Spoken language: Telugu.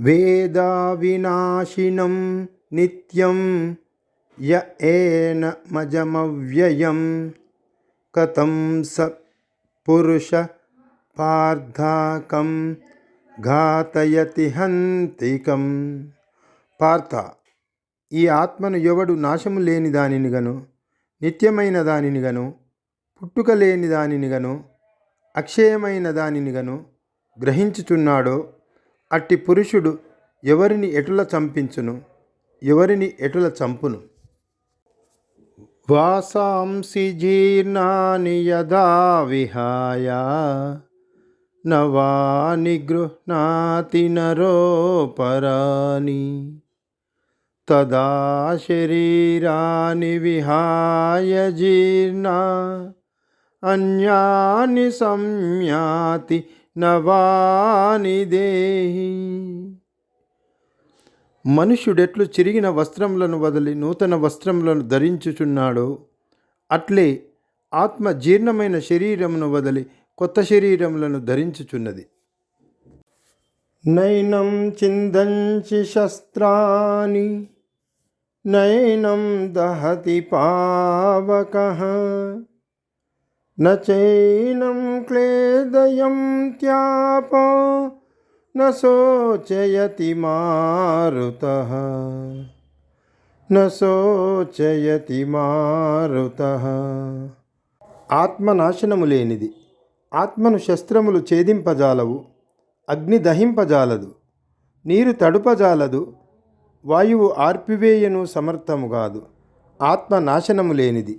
వేదావినాశినం నిత్యం య ఏన మజమవ్యయం కథం స పురుష పార్థాకం ఘాతయతి హంతికం. పార్థ ఈ ఆత్మను ఎవడు నాశము లేని దానిని గను నిత్యమైన దానిని గను పుట్టుక లేని దానిని గను అక్షయమైన దానిని గను గ్రహించుచున్నాడో అట్టి పురుషుడు ఎవరిని ఎటుల చంపించును? ఎవరిని ఎటుల చంపును? వాసాంసి జీర్ణాని యదా విహాయ నవాని గృహ్ణాతి నరోపరాని తదా శరీరాని విహాయ జీర్ణ అన్యాని సంయాతి నవాని దేహి. మనుషుడెట్లు చిరిగిన వస్త్రములను వదిలి నూతన వస్త్రములను ధరించుచున్నాడో అట్లే ఆత్మ జీర్ణమైన శరీరమును వదిలి కొత్త శరీరములను ధరించుచున్నది. నైనం చిందంచి శస్త్రాని నైనం దహతి పావక. నైనం క్లేదయం త్యాప न शोचयति मारुतः न శోచయతి మారుత ఆత్మ నాశనము లేనిది ఆత్మను శస్త్రములు ఛేదింపజాలవు అగ్ని దహింపజాలదు నీరు తడుపజాలదు వాయువు ఆర్పివేయను సమర్థము కాదు ఆత్మ నాశనము లేనిది